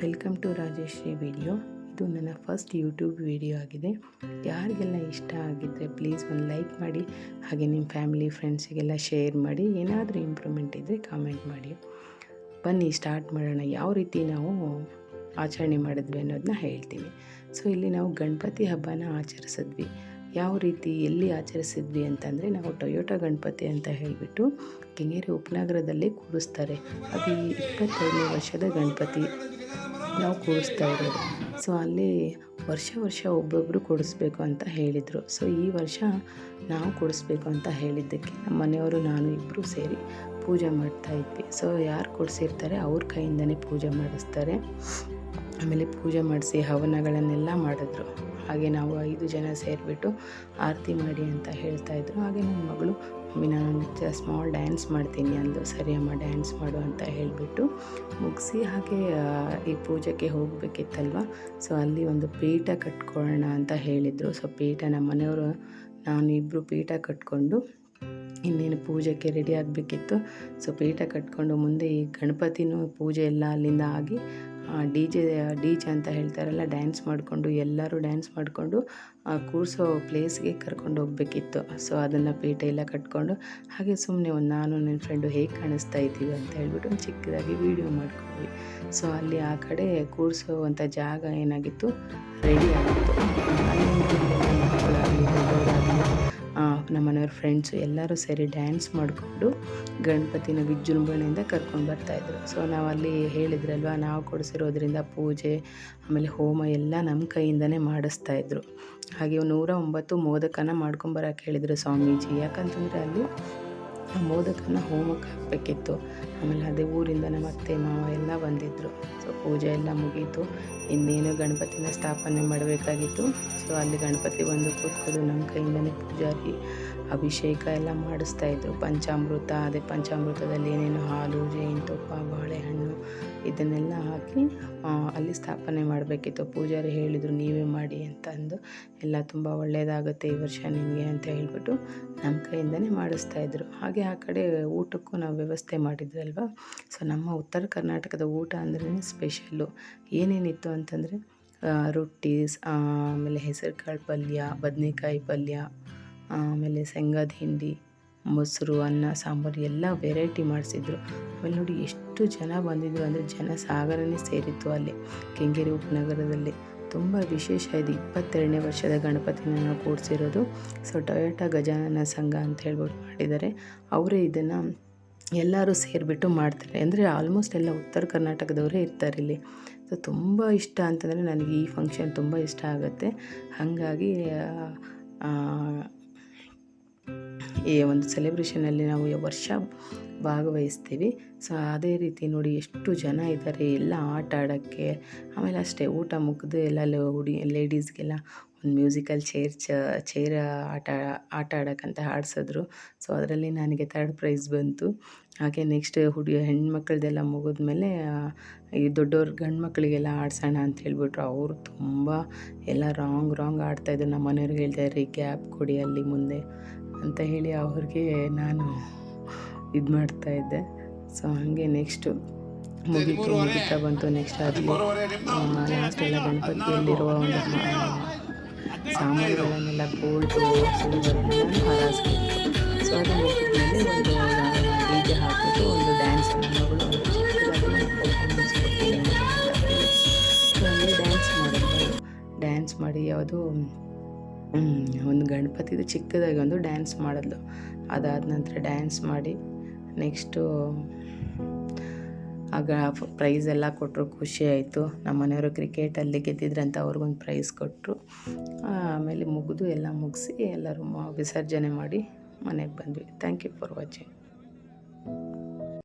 Welcome to Rajashree video ಇದು ನನ್ನ first YouTube video ಆಗಿದೆ. ಯಾರಿಗೆಲ್ಲ ಇಷ್ಟ ಆಗಿದ್ದರೆ ಪ್ಲೀಸ್ ಒಂದು ಲೈಕ್ ಮಾಡಿ, ಹಾಗೆ ನಿಮ್ಮ ಫ್ಯಾಮಿಲಿ ಫ್ರೆಂಡ್ಸಿಗೆಲ್ಲ ಶೇರ್ ಮಾಡಿ, ಏನಾದರೂ ಇಂಪ್ರೂವ್ಮೆಂಟ್ ಇದ್ದರೆ ಕಾಮೆಂಟ್ ಮಾಡಿ. ಬನ್ನಿ ಸ್ಟಾರ್ಟ್ ಮಾಡೋಣ. ಯಾವ ರೀತಿ ನಾವು ಆಚರಣೆ ಮಾಡಿದ್ವಿ ಅನ್ನೋದನ್ನ ಹೇಳ್ತೀನಿ. ಸೊ ಇಲ್ಲಿ ನಾವು ಗಣಪತಿ ಹಬ್ಬನ ಆಚರಿಸಿದ್ವಿ. ಯಾವ ರೀತಿ ಎಲ್ಲಿ ಆಚರಿಸಿದ್ವಿ ಅಂತಂದರೆ ನಾವು ಟೊಯೋಟಾ ಗಣಪತಿ ಅಂತ ಹೇಳಿಬಿಟ್ಟು ಕೆಂಗೇರಿ ಉಪನಗರದಲ್ಲಿ ಕೂರಿಸ್ತಾರೆ. ಅದು ಇಪ್ಪತ್ತೈದನೇ ವರ್ಷದ ಗಣಪತಿ. ನಾವು ಕೂರಿಸ್ತಾ ಇರೋದು. ಸೊ ಅಲ್ಲಿ ವರ್ಷ ವರ್ಷ ಒಬ್ಬೊಬ್ಬರು ಕೊಡಿಸ್ಬೇಕು ಅಂತ ಹೇಳಿದರು. ಸೊ ಈ ವರ್ಷ ನಾವು ಕೊಡಿಸ್ಬೇಕು ಅಂತ ಹೇಳಿದ್ದಕ್ಕೆ ನಮ್ಮ ಮನೆಯವರು, ನಾನು ಇಬ್ಬರು ಸೇರಿ ಪೂಜೆ ಮಾಡ್ತಾ ಇದ್ವಿ. ಸೊ ಯಾರು ಕೊಡಿಸಿರ್ತಾರೆ ಅವ್ರ ಕೈಯಿಂದನೇ ಪೂಜೆ ಮಾಡಿಸ್ತಾರೆ. ಆಮೇಲೆ ಪೂಜೆ ಮಾಡಿಸಿ ಹವನಗಳನ್ನೆಲ್ಲ ಮಾಡಿದ್ರು. ಹಾಗೆ ನಾವು ಐದು ಜನ ಸೇರಿಬಿಟ್ಟು ಆರತಿ ಮಾಡಿ ಅಂತ ಹೇಳ್ತಾ ಇದ್ರು. ಹಾಗೆ ನನ್ನ ಮಗಳು, ಮಮ್ಮಿ, ನಾನು ಸ್ಮಾಲ್ ಡ್ಯಾನ್ಸ್ ಮಾಡ್ತೀನಿ ಅಂದು ಸರಿ ಅಮ್ಮ ಡ್ಯಾನ್ಸ್ ಮಾಡು ಅಂತ ಹೇಳಿಬಿಟ್ಟು ಮುಗಿಸಿ ಹಾಗೆ ಈ ಪೂಜೆಗೆ ಹೋಗಬೇಕಿತ್ತಲ್ವ? ಸೊ ಅಲ್ಲಿ ಒಂದು ಪೀಠ ಕಟ್ಕೊಳ್ಳೋಣ ಅಂತ ಹೇಳಿದರು. ಸೊ ಪೀಠ ನಮ್ಮ ಮನೆಯವರು, ನಾನು ಇಬ್ಬರು ಪೀಠ ಕಟ್ಕೊಂಡು ಇನ್ನೇನು ಪೂಜೆಗೆ ರೆಡಿ ಆಗಬೇಕಿತ್ತು. ಸೊ ಪೀಠ ಕಟ್ಕೊಂಡು ಮುಂದೆ ಈ ಗಣಪತಿನೂ ಪೂಜೆ ಎಲ್ಲ ಅಲ್ಲಿಂದ ಆಗಿ ಡಿ ಜೆ ಡಿ ಜೆ ಅಂತ ಹೇಳ್ತಾರಲ್ಲ ಡ್ಯಾನ್ಸ್ ಮಾಡಿಕೊಂಡು, ಎಲ್ಲರೂ ಡ್ಯಾನ್ಸ್ ಮಾಡಿಕೊಂಡು ಕೂರಿಸೋ ಪ್ಲೇಸ್ಗೆ ಕರ್ಕೊಂಡು ಹೋಗ್ಬೇಕಿತ್ತು. ಸೊ ಅದನ್ನು ಪೇಟೆ ಎಲ್ಲ ಕಟ್ಕೊಂಡು, ಹಾಗೆ ಸುಮ್ಮನೆ ಒಂದು ನಾನು ನನ್ನ ಫ್ರೆಂಡು ಹೇಗೆ ಕಾಣಿಸ್ತಾ ಇದ್ದೀವಿ ಅಂತ ಹೇಳ್ಬಿಟ್ಟು ಒಂದು ಚಿಕ್ಕದಾಗಿ ವೀಡಿಯೋ ಮಾಡ್ಕೊಂಡ್ವಿ. ಸೊ ಅಲ್ಲಿ ಆ ಕಡೆ ಕೂರಿಸೋವಂಥ ಜಾಗ ಏನಾಗಿತ್ತು? ರೆಡಿ ಆಗಿತ್ತು. ನಮ್ಮ ಮನೆಯವ್ರ ಫ್ರೆಂಡ್ಸು ಎಲ್ಲರೂ ಸೇರಿ ಡ್ಯಾನ್ಸ್ ಮಾಡಿಕೊಂಡು ಗಣಪತಿನ ವಿಜೃಂಭಣೆಯಿಂದ ಕರ್ಕೊಂಡು ಬರ್ತಾಯಿದ್ರು ಸೊ ನಾವು ಅಲ್ಲಿ ಹೇಳಿದ್ರಲ್ವ, ನಾವು ಕೊಡಿಸಿರೋದ್ರಿಂದ ಪೂಜೆ, ಆಮೇಲೆ ಹೋಮ ಎಲ್ಲ ನಮ್ಮ ಕೈಯಿಂದನೇ ಮಾಡಿಸ್ತಾಯಿದ್ರು ಹಾಗೆ ನೂರ ಒಂಬತ್ತು ಮೋದಕನ ಮಾಡ್ಕೊಂಬರಕ್ಕೆ ಹೇಳಿದರು ಸ್ವಾಮೀಜಿ. ಯಾಕಂತಂದರೆ ಅಲ್ಲಿ ಮೋದಕನ ಹೋಮಕ್ಕೆ ಹಾಕಬೇಕಿತ್ತು ಆಮೇಲೆ ಅದೇ ಊರಿಂದ ನಮ್ಮ ಅತ್ತೆ, ಮಾವ ಎಲ್ಲ ಬಂದಿದ್ದರು ಸೊ ಪೂಜೆ ಎಲ್ಲ ಮುಗೀತು. ಇನ್ನೇನು ಗಣಪತಿನ ಸ್ಥಾಪನೆ ಮಾಡಬೇಕಾಗಿತ್ತು. ಸೊ ಅಲ್ಲಿ ಗಣಪತಿ ಬಂದು ಕೂತ್ಕೊಂಡು ನಮ್ಮ ಕೈಯಿಂದನೇ ಪೂಜಾರಿ ಅಭಿಷೇಕ ಎಲ್ಲ ಮಾಡಿಸ್ತಾಯಿದ್ರು ಪಂಚಾಮೃತ, ಅದೇ ಪಂಚಾಮೃತದಲ್ಲಿ ಏನೇನು ಹಾಲು ಜೇನುತುಪ್ಪ ಬಾಳೆಹಣ್ಣು ಇದನ್ನೆಲ್ಲ ಹಾಕಿ ಅಲ್ಲಿ ಸ್ಥಾಪನೆ ಮಾಡಬೇಕಿತ್ತು. ಪೂಜಾರಿ ಹೇಳಿದರು, ನೀವೇ ಮಾಡಿ ಅಂತ ಅಂದು ಎಲ್ಲ ತುಂಬ ಒಳ್ಳೆಯದಾಗುತ್ತೆ ಈ ವರ್ಷ ನಿಮಗೆ ಅಂತ ಹೇಳ್ಬಿಟ್ಟು ನಮ್ಮ ಕೈಯಿಂದನೇ ಇದ್ದರು ಹಾಗೆ ಆ ಕಡೆ ಊಟಕ್ಕೂ ನಾವು ವ್ಯವಸ್ಥೆ ಮಾಡಿದ್ವಲ್ವ? ಸೊ, ನಮ್ಮ ಉತ್ತರ ಕರ್ನಾಟಕದ ಊಟ ಅಂದ್ರೆ ಸ್ಪೆಷಲ್ಲು ಏನೇನಿತ್ತು ಅಂತಂದರೆ ರೊಟ್ಟಿ ಆಮೇಲೆ ಹೆಸರುಕಾಳು ಪಲ್ಯ, ಬದನೆಕಾಯಿ ಪಲ್ಯ, ಆಮೇಲೆ ಶೇಂಗಾದ ಹಿಂಡಿ ಮೊಸರು, ಅನ್ನ, ಸಾಂಬಾರು ಎಲ್ಲ ವೆರೈಟಿ ಮಾಡಿಸಿದ್ರು. ಆಮೇಲೆ ನೋಡಿ ಎಷ್ಟು ಜನ ಬಂದಿದ್ರು ಅಂದರೆ ಜನ ಸಾಗರನೇ ಸೇರಿತ್ತು ಅಲ್ಲಿ, ಕೆಂಗೇರಿ ಉಪನಗರದಲ್ಲಿ. ತುಂಬ ವಿಶೇಷ ಇದು. ಇಪ್ಪತ್ತೆರಡನೇ ವರ್ಷದ ಗಣಪತಿನ ನಾವು ಕೂಡಿಸಿರೋದು ಸೊ ಟೊಯೋಟಾ ಗಜಾನನ ಸಂಘ ಅಂತ ಹೇಳ್ಬಿಟ್ಟು ಮಾಡಿದ್ದಾರೆ. ಅವರೇ ಇದನ್ನು ಎಲ್ಲರೂ ಸೇರಿಬಿಟ್ಟು ಮಾಡ್ತಾರೆ. ಅಂದರೆ ಆಲ್ಮೋಸ್ಟ್ ಎಲ್ಲ ಉತ್ತರ ಕರ್ನಾಟಕದವರೇ ಇರ್ತಾರೆ ಇಲ್ಲಿ. ಸೊ, ತುಂಬ ಇಷ್ಟ ಅಂತಂದರೆ ನನಗೆ ಈ ಫಂಕ್ಷನ್ ತುಂಬ ಇಷ್ಟ ಆಗುತ್ತೆ. ಹಾಗಾಗಿ ಈ ಒಂದು ಸೆಲೆಬ್ರೇಷನಲ್ಲಿ ನಾವು ವರ್ಷ ಭಾಗವಹಿಸ್ತೀವಿ. ಸೊ ಅದೇ ರೀತಿ ನೋಡಿ ಎಷ್ಟು ಜನ ಇದ್ದಾರೆ. ಎಲ್ಲ ಆಟ ಆಡೋಕ್ಕೆ, ಆಮೇಲೆ ಅಷ್ಟೇ ಊಟ ಮುಗಿದು ಎಲ್ಲ ಹುಡಿ ಲೇಡೀಸ್ಗೆಲ್ಲ ಒಂದು ಮ್ಯೂಸಿಕಲ್ ಚೇರ್ ಚ ಚೇರ್ ಆಟ ಆಟ ಆಡೋಕ್ಕಂತ ಆಡಿಸಿದ್ರು ಸೊ ಅದರಲ್ಲಿ ನನಗೆ ಥರ್ಡ್ ಪ್ರೈಸ್ ಬಂತು. ಹಾಗೆ ನೆಕ್ಸ್ಟ್ ಹುಡುಗಿ ಹೆಣ್ಮಕ್ಳದೆಲ್ಲ ಮುಗಿದ್ಮೇಲೆ ಈ ದೊಡ್ಡವ್ರ ಗಂಡು ಮಕ್ಕಳಿಗೆಲ್ಲ ಆಡ್ಸೋಣ ಅಂತ ಹೇಳ್ಬಿಟ್ರು. ಅವರು ತುಂಬ ಎಲ್ಲ ರಾಂಗ್ ರಾಂಗ್ ಆಡ್ತಾಯಿದ್ರು ನಮ್ಮ ಮನೆಯವ್ರಿಗೆ ಹೇಳ್ತಾಯಿದ್ರು ಗ್ಯಾಪ್ ಕೊಡಿ ಅಲ್ಲಿ ಮುಂದೆ. ಅಂತ ಹೇಳಿ ಅವ್ರಿಗೆ ನಾನು ಇದು ಮಾಡ್ತಾಯಿದ್ದೆ ಸೊ ಹಾಗೆ ನೆಕ್ಸ್ಟು ಮುಗಿತು ಮುಗಿತಾ ಬಂತು ನೆಕ್ಸ್ಟ್ ಅಲ್ಲಿ. ಲಾಸ್ಟ್ ಎಲ್ಲ ಗಣಪತಿಯಲ್ಲಿರುವ ಒಂದು ಸಾಮಾನುಗಳನ್ನೆಲ್ಲ ಗೋಲ್ಡು ಹಾರಾಸ್ಬಿಟ್ಟು ಸೊ ಅದು ಮುಗಿದ್ಮೇಲೆ ಒಂದು ಡಿ ಜೆ ಹಾಕಿಬಿಟ್ಟು ಒಂದು ಡ್ಯಾನ್ಸ್ ಮಗಳು ಒಂದು ಡ್ಯಾನ್ಸ್ ಮಾಡಿದ್ರು ಡ್ಯಾನ್ಸ್ ಮಾಡಿ ಯಾವುದು ಒಂದು ಗಣಪತಿದು ಚಿಕ್ಕದಾಗಿ ಒಂದು ಡ್ಯಾನ್ಸ್ ಮಾಡಿದ್ಲು. ಅದಾದ ನಂತರ ಡ್ಯಾನ್ಸ್ ಮಾಡಿ ನೆಕ್ಸ್ಟು ಆಗ ಪ್ರೈಸ್ ಎಲ್ಲ ಕೊಟ್ಟರು ಖುಷಿ ಆಯಿತು. ನಮ್ಮ ಮನೆಯವರು ಕ್ರಿಕೆಟಲ್ಲಿ ಗೆದ್ದಿದ್ರಂತ ಅವ್ರಿಗೊಂದು ಪ್ರೈಸ್ ಕೊಟ್ಟರು ಆಮೇಲೆ ಮುಗಿದು ಎಲ್ಲ ಮುಗಿಸಿ ಎಲ್ಲರೂ ವಿಸರ್ಜನೆ ಮಾಡಿ ಮನೆಗೆ ಬಂದ್ವಿ. Thank you for watching